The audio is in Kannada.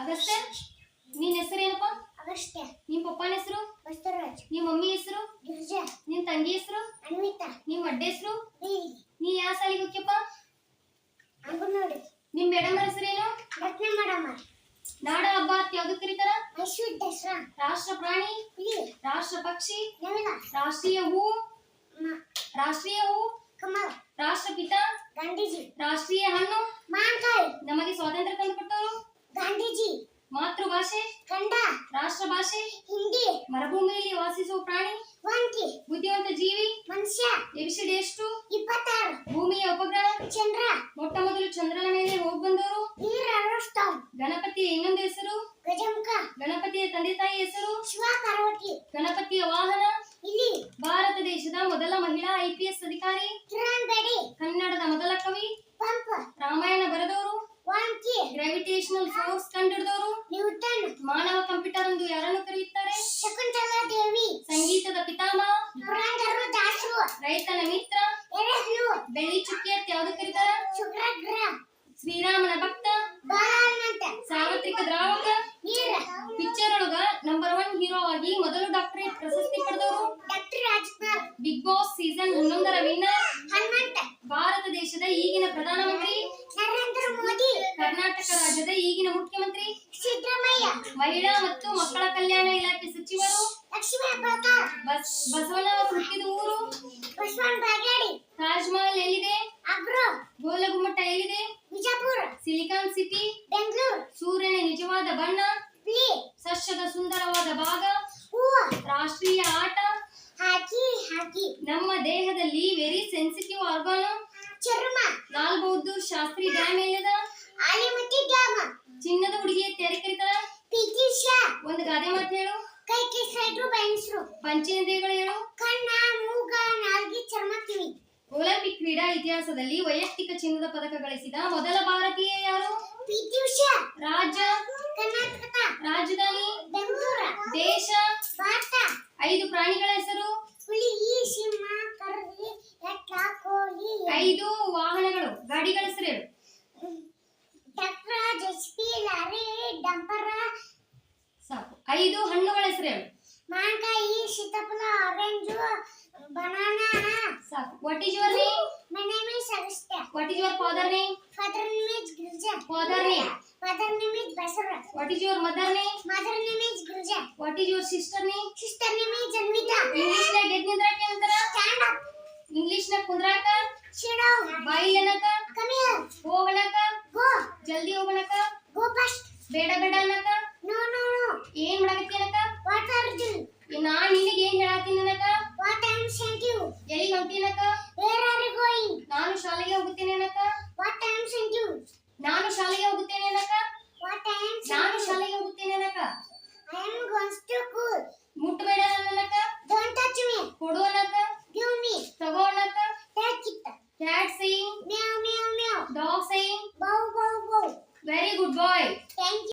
ಅಗಸ್ತ್ಯ? ನಿನ್ನ ಹೆಸರೇನಪ್ಪ ಅಗಸ್ತ್ಯ. ನಿಮ್ಮ ಪಪ್ಪನ ಹೆಸರು? ಬಸವರಾಜ್. ನಿಮ್ಮ ಮಮ್ಮಿ ಹೆಸರು? ಗಿರ್ಜಾ. ನಿನ್ನ ತಂಗಿ ಹೆಸರು? ಅನ್ವಿತಾ. ನಿಮ್ಮ ಅಡ್ಡ ಹೆಸರು? ನೀ ಯಾವ ಸಾಲಿಗೆ ಹೋಗ್ಯಪ್ಪ? ಅಂಗನವಾಡಿ. ನಿಮ್ಮ ಮೇಡಮ್ ಹೆಸರೇನು ರತ್ನ ಮಾಡಮ್ಮ ನಾಡ ಹಬ್ಬ ಅಂತ ಕರೀತಾರ? ಮೈಸೂರು ದಸರಾ. ರಾಷ್ಟ್ರ ಪ್ರಾಣಿ? ಹುಲಿ. ರಾಷ್ಟ್ರ ಪಕ್ಷಿ? ನವಿಲ ರಾಷ್ಟ್ರೀಯ ಹೂ? ರಾಷ್ಟ್ರೀಯ ಹೂ? ಕಮಲ. ರಾಷ್ಟ್ರಪಿತ? ಗಾಂಧೀಜಿ. ರಾಷ್ಟ್ರೀಯ ಹಣ್ಣು? ಭಾಷೆ? ಹಿಂದಿ. ಮರುಭೂಮಿಯಲ್ಲಿ ವಾಸಿಸುವ ಪ್ರಾಣಿ? ಒಂಟಿ. ಬುದ್ಧಿವಂತ ಜೀವಿ? ಮನುಷ್ಯ. ಎಬಿಸಿಡಿ ಎಷ್ಟು? ಇಪ್ಪತ್ತಾರು. ಭೂಮಿಯ ಉಪಗ್ರಹ? ಚಂದ್ರ. ಮೊಟ್ಟ ಮೊದಲು ಚಂದ್ರನ ಮೇಲೆ ಹೋಗಿ ಬಂದವರು? ಗಣಪತಿಯ ಇನ್ನೊಂದು ಹೆಸರು? ಗಜಮುಖ. ಗಣಪತಿಯ ತಂದೆ ತಾಯಿ ಹೆಸರು? ಶಿವ ಪಾರ್ವತಿ. ಗಣಪತಿಯ ವಾಹನ? ಇಲ್ಲಿ. ಭಾರತ ದೇಶದ ಮೊದಲ ಮಹಿಳಾ ಐಪಿಎಸ್ ಅಧಿಕಾರಿ? ಕಿರಣ್ ಬೇಡಿ. ಕನ್ನಡದ ಮೊದಲ ಕವಿ? ಪಂಪ. ರಾಮಾಯಣ ಬರೆದವರು? ವಾಂತಿ. ಗ್ರಾವಿಟೇಷನಲ್ ಫೋರ್ಸ್ ಕಂಡುಹಿಡಿದವರು ದೇವಿ ಸಂಗೀತದ ಪಿತಾಮಹ ಪುರಂದರು ರೈತನ ಮಿತ್ರ. ಬೆಳ್ಳಿ ಚುಕ್ಕಿ ಅಂತ ಯಾವ್ದು ಕರೀತಾರ ಶುಕ್ರಗ್ರಹ ಶ್ರೀರಾಮನ ಭಕ್ತ. ಬಾಲನಂತ. ಸಾರ್ವತ್ರಿಕ ದ್ರಾವಕ. ನೀರ ಪಿಕ್ಚರ್ ಒಳಗ ನಂಬರ್ ಒನ್ ಹೀರೋ ಆಗಿ ಮೊದಲು ಡಾಕ್ಟರೇಟ್ ಪ್ರಶಸ್ತಿ ಪಡೆದವರು. ಡಾಕ್ಟರ್ ಬಿಗ್ ಬಾಸ್ ಸೀಸನ್ ಹನ್ನೊಂದರ ವಿನ್ನರ್ ಮಹಿಳಾ ಮತ್ತು ಮಕ್ಕಳ ಕಲ್ಯಾಣ ಇಲಾಖೆ ಸಚಿವರು ಲಕ್ಷ್ಮೀ ಹೆಬ್ಬಾಳ್ಕರ್ ಬಸ್ ಬಸವಣ್ಣವರು ಹುಟ್ಟಿದ ಊರು ಬಸವನ್ ತಾಜ್ ಮಹಲ್ ಎಲ್ಲಿದೆ? ಗೋಲಗುಮ್ಮಟ ಎಲ್ಲಿದೆ? Silicon city? ಬೆಂಗಳೂರು ಸೂರ್ಯನ ನಿಜವಾದ ಬಣ್ಣ? ಸಸ್ಯದ ಸುಂದರವಾದ ಭಾಗ? ರಾಷ್ಟ್ರೀಯ ಆಟ? ಹಾಕಿ ಹಾಕಿ ನಮ್ಮ ದೇಹದಲ್ಲಿ ವೆರಿ ಸೆನ್ಸಿಟಿವ್ ಆರ್ಗಾನ್ ಚರ್ಮ ಲಾಲ್ ಬಹದ್ದೂರ್ ಶಾಸ್ತ್ರಿ ಡ್ಯಾಮ್ ಎಲ್ಲದ ಬಯಸ್ರು ಪಂಚೇಂದ್ರಿಯಗಳು ಹೇಳು ಕಣ್ಣ ಮೂಗ ನಾಲ್ಗಿ ಚರ್ಮ ಕಿವಿ ಒಲಿಂಪಿಕ್ ಕ್ರೀಡಾ ಇತಿಹಾಸದಲ್ಲಿ ವೈಯಕ್ತಿಕ ಚಿನ್ನದ ಪದಕ ಗಳಿಸಿದ ಮೊದಲ ಭಾರತೀಯ ಯಾರು? ಪಿಟಿ ಉಷಾ ರಾಜ್ಯ? ಕರ್ನಾಟಕ. ರಾಜಧಾನಿ? ಬೆಂಗಳೂರು. ದೇಶ? ಭಾರತ. ಐದು ಪ್ರಾಣಿಗಳ ಹೆಸರು? ಹುಲಿ ಸಿಂಹ ಕರಡಿ ಎತ್ತ ಕೋಳಿ ಐದು ವಾಹನಗಳು. ಗಾಡಿಗಳ ಹೆಸರು ಹೇಳು. Tractor JCB lorry dumper. ಸಾಕು. ಐದು ಹಣ್ಣುಗಳ ಹೆಸರು ಹೇಳು. ಮಾವಿನಕಾಯಿ ಸೀತಾಫಲ ಆರೆಂಜು ಬನಾನಾ ಸಾಕು what is your name My name is Agastya. What is your father name Father name is Girija. Father name? Father name is Basara. What is your mother name Mother name is Girija. What is your sister name Sister name is Janvita. English ನಾಗ ಎದ್ ನಿಂದ್ರಾಕ ಅಂತಾರ Stand up. ಇಂಗ್ಲಿಷ್ ನಾಗ ಕುಂದ್ರಾಕ Sit down. ಬಾಯಿ ಅನ್ನಕ Come here. ಹೋಗಣಕ Go. ಜಲ್ದಿ ಹೋಗಣಕ Cat sing. Meow meow meow. Dog sing. Bow bow bow. Very good boy. Thank you.